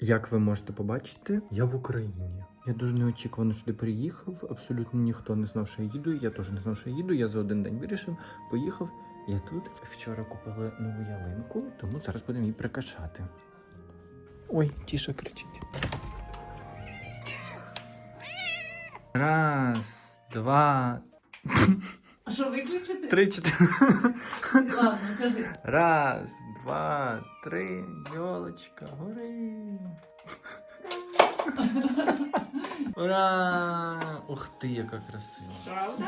Як ви можете побачити, я в Україні. Я дуже неочікувано сюди приїхав. Абсолютно ніхто не знав, що я їду. Я теж не знав, що я їду. Я за один день вирішив, поїхав. Я тут вчора купили нову ялинку, тому зараз будемо її прикрашати. Ой, тіша кричить. Раз, два, А що виключити? три, чотири. Ладно, кажи. Раз, два, три, йолочка, гори. Ура! Ух ти, яка красива. Правда?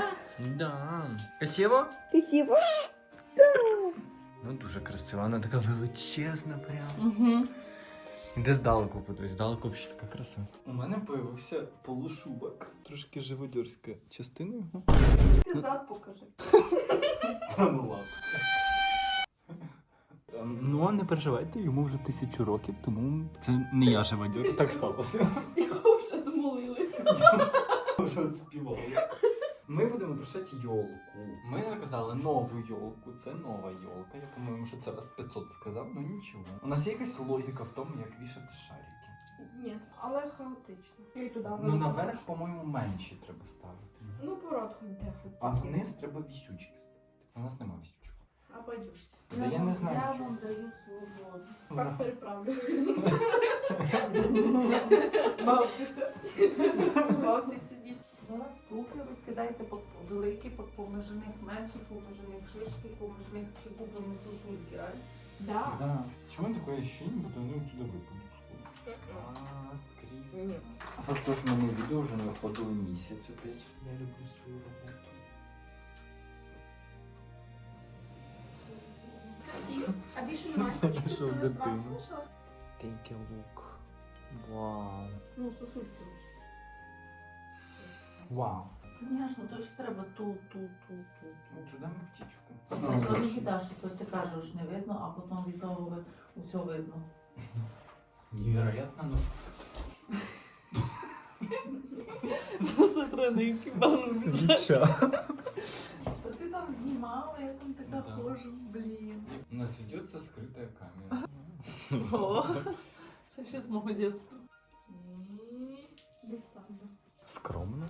Да. Красиво? Спасибо. Ну, дуже красива, вона така величезна прям. Угу. Де здалеку подивись, здалеку взагалі така краса. У мене появився полушубок. Трошки живодерська частина його. Ти зад покажи. Ну ладно. Ну, не переживайте, йому вже тисячу років, тому це не я живодер. Так сталося. Його вже домолили. Вже співали. Ми будемо прощати йолку. Ми заказали нову йолку. Це нова йолка. Я по-моєму, що це раз 500 сказав, ну нічого. У нас є якась логіка в тому, як вішати шарики. Ні, але хаотично. Я й туди Ну наверх, по-моєму, менші треба ставити. Ну, пород хоч де. А вниз треба вісючки ставити. У нас немає вісючок. А подюшся. Да я не знаю, Я чого. вам даю свободу. Так переправлю. Бавтеся. Бавтеся, діть. Зараз крупи розкидайте по великі, по помножених менших, помножених шишки, помножених чи купами сосульки, реально. Да. Да. Чому таке ощущение, будто вони оттуда випадуть? Клас, Кріс. Факт то, що в мене відео вже не виходило місяць опять. Я люблю свою роботу. Красиво. А більше немає. Ну. Take a look. Вау. Ну, сосульки вже. Вау. Звісно, то ж треба тут, тут, тут, тут. Ну, туди ми птічку. То не біда, що хтось каже, що не видно, а потім від того ви- усе видно. Невероятно, ну. Це треба Свіча. Та ти там знімала, я там така Да. хожу, блін. У нас ведеться скрита камера. О, це ще з мого дитинства. Скромно.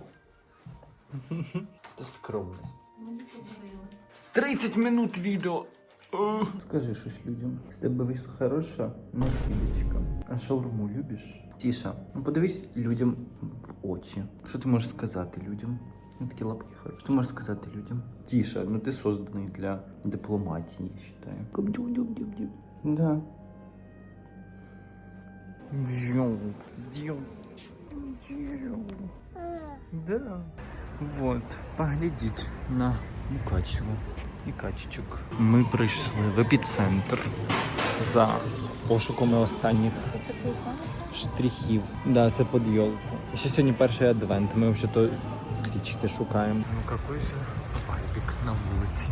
Це скромність. Мені подарили. 30 минут відео. Скажи щось людям. З тебе вийшла хороша накидочка. А шаурму любиш? Тіша, ну подивись людям в очі. Що ти можеш сказати людям? Ну, такі лапки хороші. Що ти можеш сказати людям? Тіша, ну ти созданий для дипломатії, я вважаю. Да. Дю. Дю. Да. Вот, поглядіть на Мукачево і качечок. Ми прийшли в епіцентр за пошуками останніх штрихів. Да, це під йолку. Ще сьогодні перший адвент. Ми то свічки шукаємо. Ну який же вайбік на вулиці.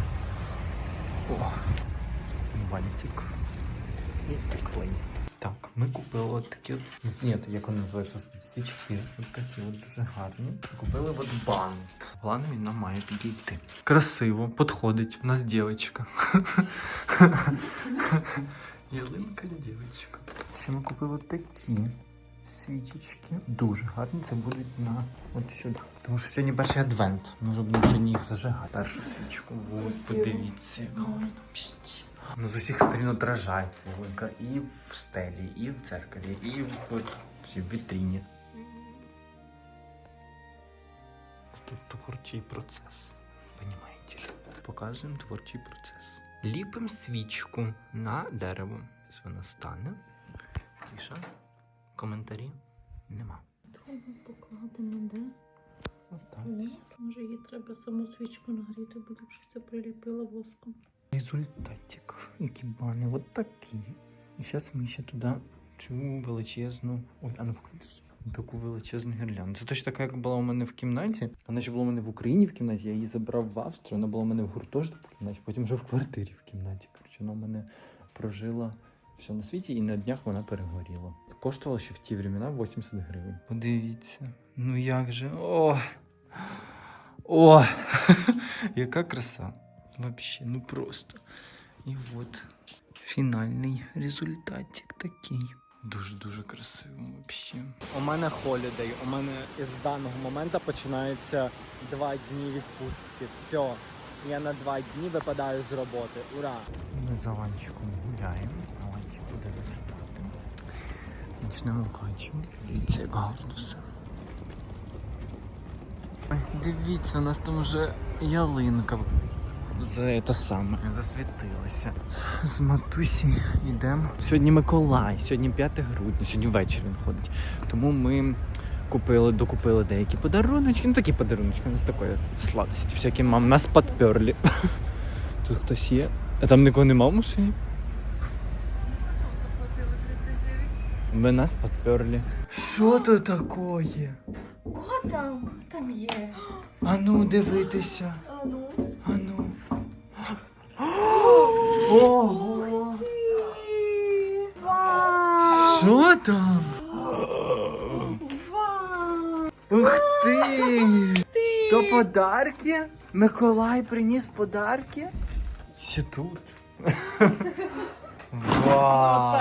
О, вальтик. І клей. Ми купили от такі от. Ні, то як вони називаються? Свічки. От такі от дуже гарні. Купили от бант. План він нам має підійти. Красиво, підходить. У нас дівчинка. Ялинка дівчинка. Всі ми купили от такі свічечки. Дуже гарні. Це будуть на от сюди. Тому що сьогодні перший адвент. Може будемо сьогодні їх зажигати. Першу свічку. Ось, подивіться, яка гарна піч. Ну, з усіх сторін отражається ялинка. І в стелі, і в дзеркалі, і в, от, цій вітріні. Тут творчий процес. Понимаете же? Показуємо творчий процес. Ліпимо свічку на дерево. Ось вона стане. Тіша. Коментарі? Нема. Трубу покладемо, де? Отак. Може її треба саму свічку нагріти, бо ліпше все приліпила воском. Результатик. Які бани, от такі. І зараз ми ще туди цю величезну. Ой, а ну. Таку величезну гірлянду. Це точно така, як була у мене в кімнаті. Вона ще була у мене в Україні в кімнаті. Я її забрав в Австрію. Вона була у мене в гуртожитку в кімнаті, потім вже в квартирі в кімнаті. Коротше, вона у мене прожила все на світі, і на днях вона перегоріла. Коштувала ще в ті времена 80 гривень. Подивіться. Ну як же. О! О! Яка краса. Вообще, ну просто. І от фінальний результатик такий. Дуже-дуже красиво взагалі. У мене холідей. У мене із даного моменту починаються два дні відпустки. Все. Я на два дні випадаю з роботи. Ура! Ми за Ланчиком гуляємо. Ланчик буде засипати. Нічному качу. Дивіться, як гарно все. Дивіться, у нас там вже ялинка. За те саме засвітилася. З матусі йдемо. Сьогодні Миколай, сьогодні 5 грудня, сьогодні ввечері він ходить. Тому ми купили, докупили деякі подаруночки. Ну такі подаруночки, у нас такої сладості. Всякі мам. Нас підперли. Тут хтось є. А там нікого нема в машині? Ви нас підперли. Що то таке? Кого там? Там є. А ну дивитися. А ну. Ого! Що там? Ух ти! То подарки? Миколай приніс подарки? Ще тут. Вау!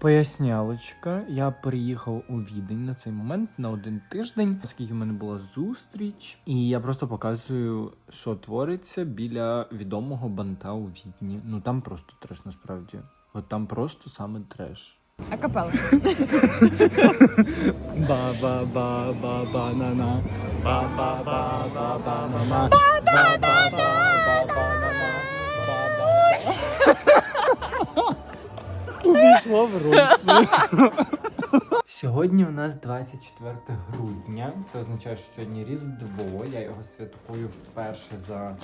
Пояснялочка, я приїхав у Відень на цей момент на один тиждень, оскільки в мене була зустріч, і я просто показую, що твориться біля відомого банта у Відні. Ну там просто треш насправді. От там просто саме треш. Акапелла. Ба ба ба ба ба на на ба ба ба ба ба на на ба ба ба ба ба на на ба ба Увійшло в рот. Сьогодні у нас 24 грудня. Це означає, що сьогодні Різдво. Я його святкую вперше за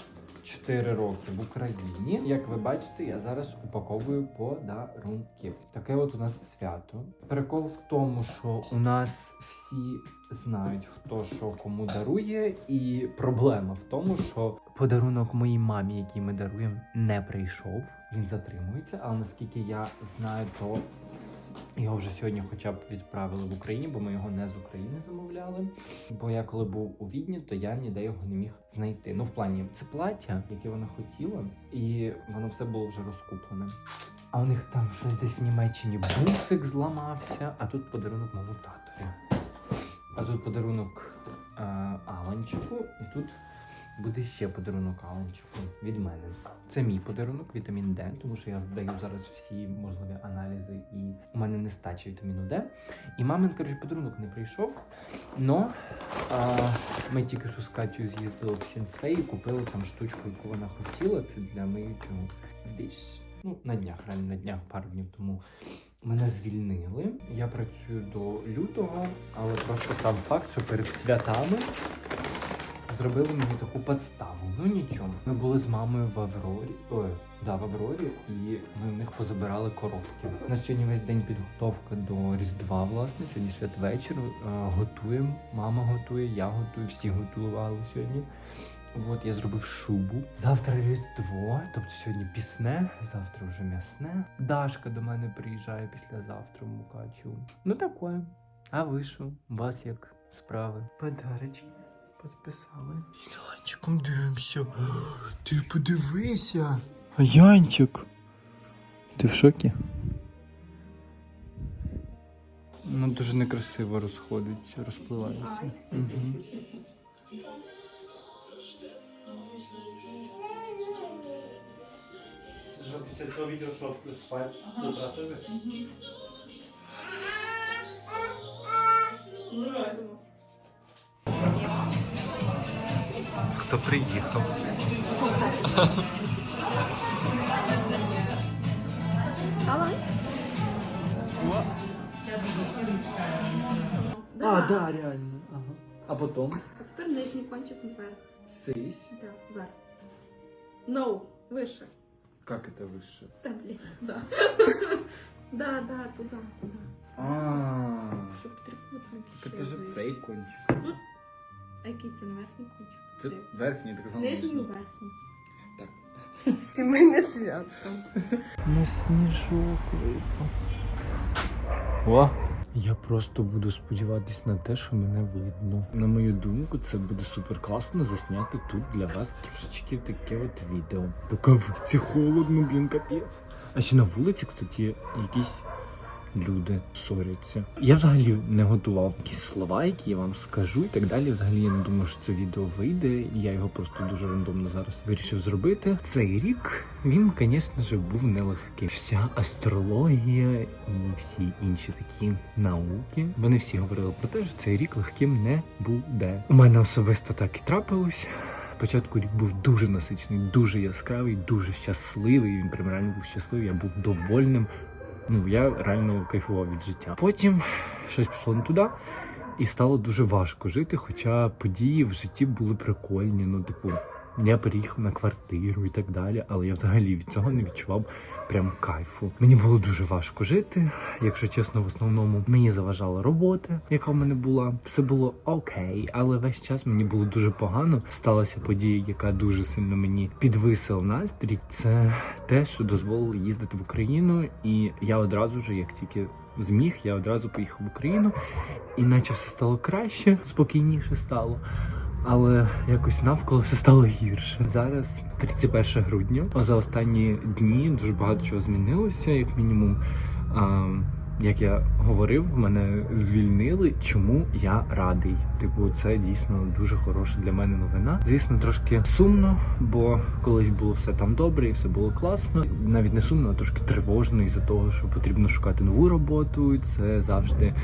4 роки в Україні. Як ви бачите, я зараз упаковую подарунки. Таке от у нас свято. Прикол в тому, що у нас всі знають, хто що кому дарує, і проблема в тому, що подарунок моїй мамі, який ми даруємо, не прийшов. Він затримується, але наскільки я знаю, то його вже сьогодні хоча б відправили в Україні, бо ми його не з України замовляли. Бо я коли був у Відні, то я ніде його не міг знайти. Ну, в плані, це плаття, яке вона хотіла, і воно все було вже розкуплене. А у них там щось десь в Німеччині бусик зламався, а тут подарунок моєму татові. А тут подарунок е, Аланчику, і тут буде ще подарунок Аланчику від мене. Це мій подарунок, вітамін Д, тому що я здаю зараз всі можливі аналізи, і у мене нестача вітаміну Д. І мамин, коротше, подарунок не прийшов. Но а, ми тільки що з Катю з'їздили в Сінсей і купили там штучку, яку вона хотіла. Це для миючого диш. Ну, на днях, реально на днях, пару днів тому. Мене звільнили. Я працюю до лютого, але просто сам факт, що перед святами зробили мені таку подставу. Ну нічого. Ми були з мамою в Аврорі. Ой, да, в Аврорі, і ми в них позабирали коробки. У нас сьогодні весь день підготовка до Різдва, власне. Сьогодні святвечір. Е, Готуємо. Мама готує, я готую, всі готували сьогодні. От я зробив шубу. Завтра Різдво, тобто сьогодні пісне, завтра вже м'ясне. Дашка до мене приїжджає післязавтра в Мукачу. Ну таке. А ви що? У вас як справи? Подарочки підписали. Янчиком дивимося. Ти подивися. А Янчик. Ти в шокі? Ну дуже некрасиво розходиться, розпливається. Угу. Після цього відео що спать затрапези? Хто приїхав? А, да, реально. Ага. А потом? А тепер нижній кончик вверх. Сись. Так, вверх. No, вище. Как это вище? Та, блін, да. Да, да, туди, туди. А, Щоб трикутник так ще це ж вище. цей кончик. А який це не верхній кончик? Це верхній, так само. Нижній нижній. верхній. Сімейне свято. На сніжок випав. О, Я просто буду сподіватись на те, що мене видно. На мою думку, це буде супер класно засняти тут для вас трошечки таке от відео. Рукавиці холодно, блін, капець. А ще на вулиці, кстати, якісь люди ссоряться. Я взагалі не готував якісь слова, які я вам скажу і так далі. Взагалі я не думаю, що це відео вийде. Я його просто дуже рандомно зараз вирішив зробити. Цей рік він, звісно ж, був нелегкий. Вся астрологія і всі інші такі науки. Вони всі говорили про те, що цей рік легким не буде. У мене особисто так і трапилось. Початку рік був дуже насичений, дуже яскравий, дуже щасливий. Він прям реально був щасливий. Я був довольним. Ну я реально кайфував від життя. Потім щось пішло не туди, і стало дуже важко жити. Хоча події в житті були прикольні. Ну, типу, я переїхав на квартиру і так далі, але я взагалі від цього не відчував прям кайфу. Мені було дуже важко жити. Якщо чесно, в основному мені заважала робота, яка в мене була. Все було окей, але весь час мені було дуже погано. Сталася подія, яка дуже сильно мені підвисила настрій. Це те, що дозволило їздити в Україну, і я одразу ж, як тільки зміг, я одразу поїхав в Україну, і наче все стало краще, спокійніше стало. Але якось навколо все стало гірше. Зараз 31 грудня. А за останні дні дуже багато чого змінилося, як мінімум. А, як я говорив, мене звільнили. Чому я радий? Типу, це дійсно дуже хороша для мене новина. Звісно, трошки сумно, бо колись було все там добре і все було класно. Навіть не сумно, а трошки тривожно із-за того, що потрібно шукати нову роботу. Це завжди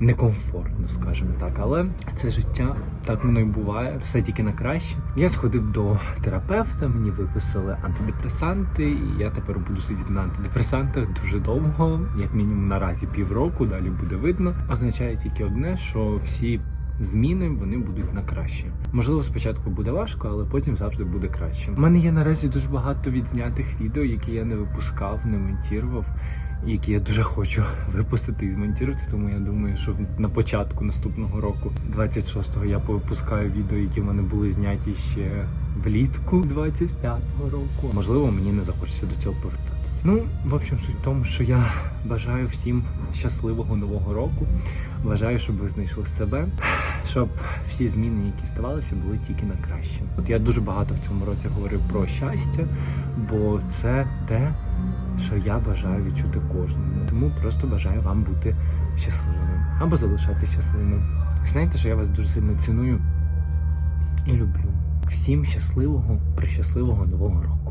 некомфортно, скажімо так. Але це життя, так воно і буває, все тільки на краще. Я сходив до терапевта, мені виписали антидепресанти, і я тепер буду сидіти на антидепресантах дуже довго, як мінімум наразі півроку, далі буде видно. Означає тільки одне, що всі. Зміни вони будуть на краще. Можливо, спочатку буде важко, але потім завжди буде краще. У мене є наразі дуже багато відзнятих відео, які я не випускав, не монтував, які я дуже хочу випустити і змонтувати. Тому я думаю, що на початку наступного року, 26-го, я повипускаю відео, які в мене були зняті ще влітку 25-го року. Можливо, мені не захочеться до цього повертатися. Ну, в общем, суть в тому, що я бажаю всім щасливого нового року. Бажаю, щоб ви знайшли себе, щоб всі зміни, які ставалися, були тільки на краще. От я дуже багато в цьому році говорив про щастя, бо це те, що я бажаю відчути кожному. Тому просто бажаю вам бути щасливими або залишати щасливими. Знаєте, що я вас дуже сильно ціную і люблю. Всім щасливого, прищасливого нового року.